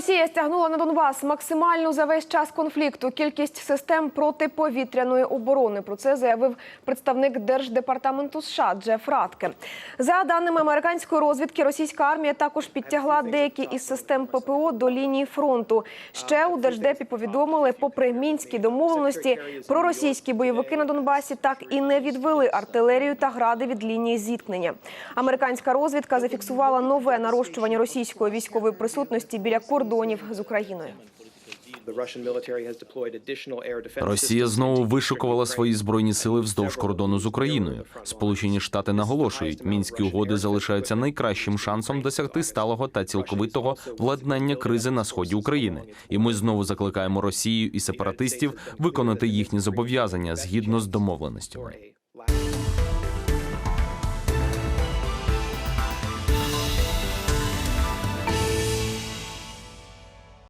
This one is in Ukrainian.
стягнула на Донбас максимальну за весь час конфлікту кількість систем протиповітряної оборони. Про це заявив представник держдепартаменту США Джеф Радке. За даними американської розвідки, російська армія також підтягла деякі із систем ППО до лінії фронту. Ще у держдепі повідомили, попри мінські домовленості, проросійські бойовики на Донбасі так і не відвели артилерію та гради від лінії зіткнення. Американська розвідка зафіксувала нове нарощування російської військової присутності біля кордонів з Україною. Росія знову вишукувала свої збройні сили вздовж кордону з Україною. Сполучені Штати наголошують, мінські угоди залишаються найкращим шансом досягти сталого та цілковитого владнання кризи на сході України. І ми знову закликаємо Росію і сепаратистів виконати їхні зобов'язання згідно з домовленостями.